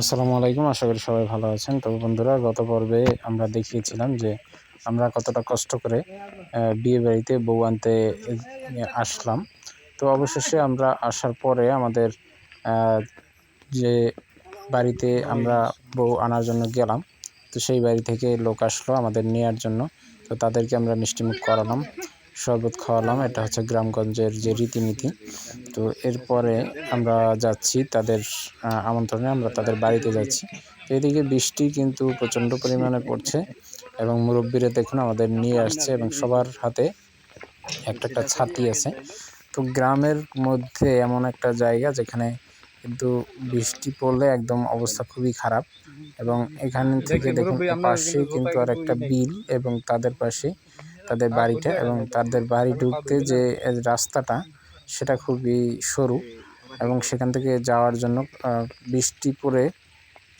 আসসালামু আলাইকুম, আশা করি সবাই ভালো আছেন। তো বন্ধুরা, গত পর্বে আমরা দেখিয়েছিলাম যে আমরা কতটা কষ্ট করে বিয়ে বাড়িতে বউ আনতে আসলাম। তো অবশেষে আমরা আসার পরে আমাদের যে বাড়িতে আমরা বউ আনার জন্য গেলাম, তো সেই বাড়ি থেকে লোক আসলো আমাদের নেয়ার জন্য। তো তাদেরকে আমরা মিষ্টিমুখ করালাম। শরবত খাওয়ালাম। এটা হচ্ছে গ্রামগঞ্জের যে রীতিনীতি। তো এরপরে আমরা যাচ্ছি তাদের আমন্ত্রণে, আমরা তাদের বাড়িতে যাচ্ছি। তো এদিকে বৃষ্টি কিন্তু প্রচণ্ড পরিমাণে পড়ছে এবং মুরব্বীরা দেখুন আমাদের নিয়ে আসছে এবং সবার হাতে একটা একটা ছাতি আছে। তো গ্রামের মধ্যে এমন একটা জায়গা যেখানে কিন্তু বৃষ্টি পড়লে একদম অবস্থা খুবই খারাপ এবং এখান থেকে দেখুন পাশে কিন্তু আর একটা বিল এবং তাদের পাশে তাদের বাড়িটা এবং তাদের বাড়ি ঢুকতে যে রাস্তাটা সেটা খুবই সরু এবং সেখান থেকে যাওয়ার জন্য বৃষ্টি পড়ে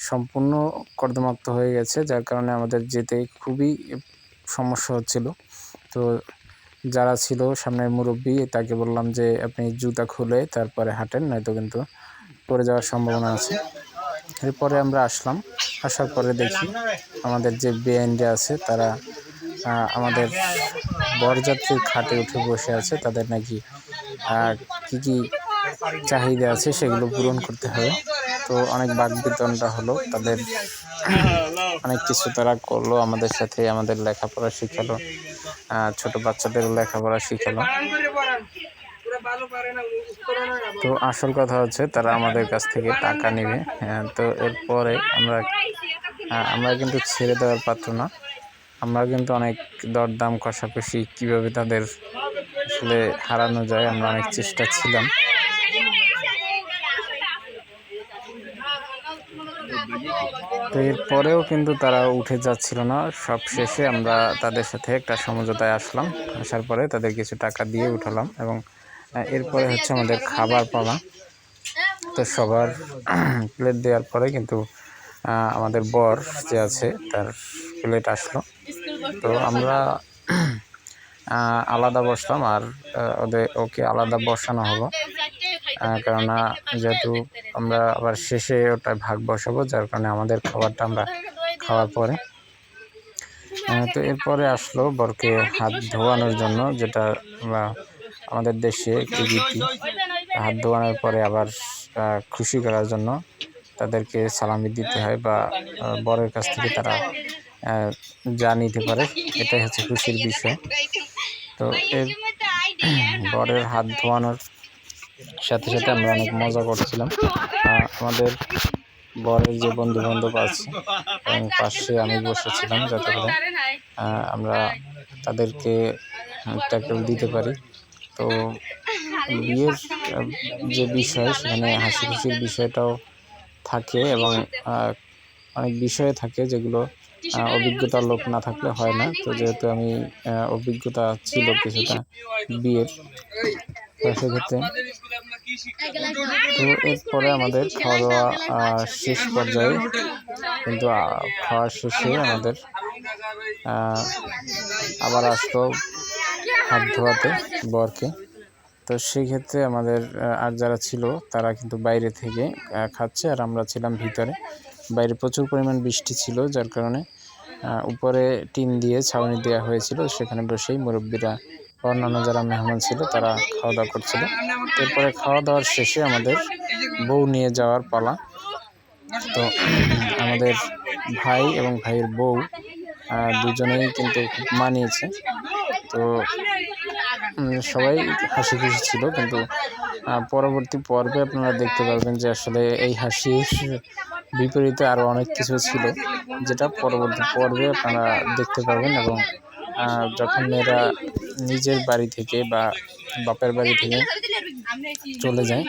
সম্পূর্ণ কর্দমাক্ত হয়ে গেছে যার কারণে আমাদের যেতে খুবই সমস্যা হচ্ছিল। তো যারা ছিল সামনের মুরব্বী তাকে বললাম যে আপনি জুতা খুলে তারপরে হাঁটেন নয়তো কিন্তু পড়ে যাওয়ার সম্ভাবনা আছে। এরপরে আমরা আসলাম আসার পরে দেখি আমাদের যে বেআইনরা আছে তারা আমাদের বরযাত্রী খাটে উঠে বসে আছে তাদের নাকি কি কি চাহিদা আছে সেগুলো পূরণ করতে হবে। তো অনেক বাগবিতনটা হলো তাদের অনেক কিছু তারা করল আমাদের সাথে আমাদের লেখাপড়া শিখালো ছোট বাচ্চাদেরও লেখাপড়া শিখালো। তো আসল কথা হচ্ছে তারা আমাদের কাছ থেকে টাকা নেবে হ্যাঁ, তো এরপরে আমরা আমরা কিন্তু ছেড়ে দেওয়ার পাত্র না। আমরা কিন্তু অনেক দরদাম, কষাকষি, কীভাবে তাদের আসলে হারানো যায়, আমরা অনেক চেষ্টা ছিলাম। তো এরপরেও কিন্তু তারা উঠে যাচ্ছিল না। সব শেষে আমরা তাদের সাথে একটা সমঝোতায় আসলাম। আসার পরে তাদের কিছু টাকা দিয়ে উঠালাম এবং এরপরে হচ্ছে আমাদের খাবার পাওয়া। তো সবার প্লেট দেওয়ার পরে কিন্তু আমাদের বর যে আছে, তার প্লেট আসলো। তো আমরা আলাদা। বসলাম আর ওদের ওকে আলাদা বসানো হলো। কেননা যেহেতু আমরা আবার শেষে ওটা ভাগ বসাবো যার কারণে আমাদের খাবারটা আমরা খাওয়ার পরে। তো এরপরে আসলো বরকে হাত ধোয়ানোর জন্য যেটা আমাদের দেশে একটি রীতি। হাত ধোয়ানোর পরে আবার খুশি করার জন্য তাদেরকে সালামি দিতে হয় বা বরের কাছ থেকে তারা যা নিতে পারে, এটাই হচ্ছে খুশির বিষয়। তো এর বরের হাত ধোয়ানোর সাথে সাথে আমরা অনেক মজা করছিলাম। আমাদের বরের যে বন্ধু বান্ধব আছে, এবং পাশে আমি বসেছিলাম যাতে করে আমরা তাদেরকে ট্যাকেল দিতে পারি। তো বিয়ের যে বিষয়, সেখানে হাসি খুশির বিষয়টাও থাকে এবং অনেক বিষয় থাকে যেগুলো অভিজ্ঞতার লোক না থাকলে হয় না। তো যেহেতু আমি অভিজ্ঞতা ছিল কিছুটা বিয়ের। সেক্ষেত্রে তো এরপরে আমাদের খাওয়া দাওয়া শেষ পর্যায়ে। কিন্তু আহ, খাওয়ার শেষে আমাদের আবার আসলো হাত ধোয়াতে বরকে। তো সেই ক্ষেত্রে আমাদের আর যারা ছিল তারা কিন্তু বাইরে থেকে খাচ্ছে আর আমরা ছিলাম ভিতরে। বাইরে প্রচুর পরিমাণ বৃষ্টি ছিল, যার কারণে উপরে টিন দিয়ে ছাউনি দেওয়া হয়েছিল। সেখানে বসেই মুরব্বীরা, অন্যান্য যারা মেহমান ছিল, তারা খাওয়া দাওয়া করছিল। এরপরে খাওয়া দাওয়ার শেষে আমাদের বউ নিয়ে যাওয়ার পালা। তো, আমাদের ভাই এবং ভাইয়ের বউ দুজনেই কিন্তু খুব মানিয়েছে। তো সবাই হাসি খুশি ছিল, কিন্তু পরবর্তী পর্বে আপনারা দেখতে পারবেন যে আসলে এই হাসির বিপরীতে আরও অনেক কিছু ছিল, যেটা পরবর্তী পর্বে আপনারা দেখতে পারবেন এবং যখন মেয়েরা নিজের বাড়ি থেকে বা বাপের বাড়ি থেকে চলে যায়,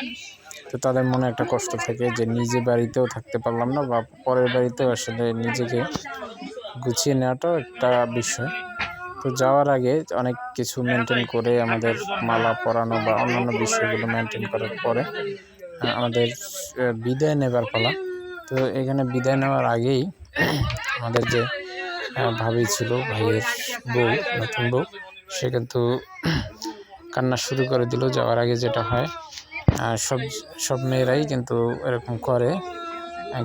তো তাদের মনে একটা কষ্ট থাকে যে নিজে বাড়িতেও থাকতে পারলাম না বা পরের বাড়িতেও আসলে নিজেকে গুছিয়ে নেওয়াটাও একটা বিষয়। তো যাওয়ার আগে অনেক কিছু মেনটেন করে আমাদের মালা পরানো বা অন্যান্য বিষয়গুলো মেনটেন করার পরে আমাদের বিদায় নেবার পালা। তো এখানে বিদায় নেওয়ার আগেই আমাদের যে ভাবি ছিল, ভাইয়ের বউ, নতুন বউ, সে কিন্তু কান্না শুরু করে দিল। যাওয়ার আগে যেটা হয় সব সব মেয়েরাই কিন্তু এরকম করে।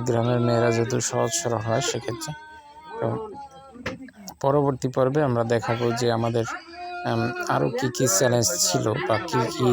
গ্রামের মেয়েরা যেহেতু সহজ সরল হয় সেক্ষেত্রে। তো পরবর্তী পর্বে আমরা দেখাবো যে আমাদের আরও কী কী চ্যালেঞ্জ ছিল বা কী কী